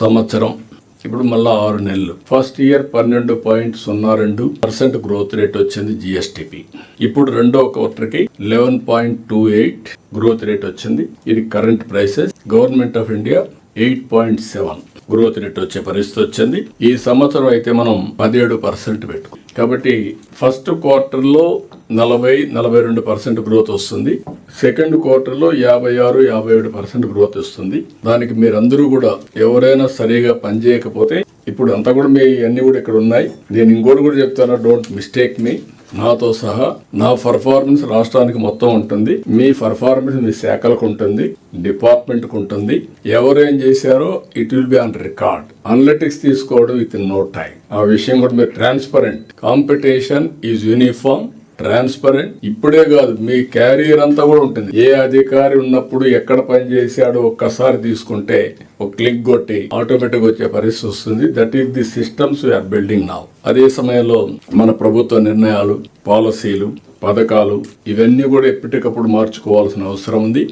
సంవత్సరం. ఇప్పుడు మళ్ళా ఆరు నెలలు. ఫస్ట్ ఇయర్ పన్నెండు పాయింట్ సున్నా రెండు పర్సెంట్ గ్రోత్ రేట్ వచ్చింది జిఎస్టిపి ఇప్పుడు రెండో క్వార్టర్కి eleven point two eight growth rate వచ్చింది. ఇది current prices government of India eight point seven growth rate వచ్చే పరిస్థితి వచ్చింది. ఈ సంవత్సరం అయితే మనం పదిహేడు పర్సెంట్ పెట్టుకు కాబట్టి ఫస్ట్ క్వార్టర్లో నలభై నలభై రెండు పర్సెంట్ గ్రోత్ వస్తుంది. సెకండ్ క్వార్టర్లో యాభై ఆరు యాభై ఏడు పర్సెంట్ గ్రోత్ వస్తుంది. దానికి మీరందరూ కూడా ఎవరైనా సరిగా పనిచేయకపోతే ఇప్పుడు అంతా కూడా మీ అన్ని కూడా ఇక్కడ ఉన్నాయి. నేను ఇంకోటి కూడా చెప్తాను డోంట్ మిస్టేక్ మీ నాతో సహా నా పర్ఫార్మెన్స్ రాష్ట్రానికి మొత్తం ఉంటుంది. మీ పర్ఫార్మెన్స్ మీ శాఖలకు ఉంటుంది డిపార్ట్మెంట్కు ఉంటుంది. ఎవరేం చేశారో it will be on record analytics తీసుకోవడం విత్ ఇన్ నో టైం ఆ విషయం కూడా మీరు transparent competition is uniform transparent? ఇప్పుడే కాదు మీ క్యారియర్ అంతా కూడా ఉంటుంది. ఏ అధికారి ఉన్నప్పుడు ఎక్కడ పని చేశాడో ఒక్కసారి తీసుకుంటే ఒక క్లిక్ కొట్టి ఆటోమేటిక్ వచ్చే పరిస్థితి వస్తుంది. That is the systems we're building now అదే సమయంలో మన ప్రభుత్వ నిర్ణయాలు పాలసీలు పథకాలు ఇవన్నీ కూడా ఎప్పటికప్పుడు మార్చుకోవాల్సిన అవసరం ఉంది.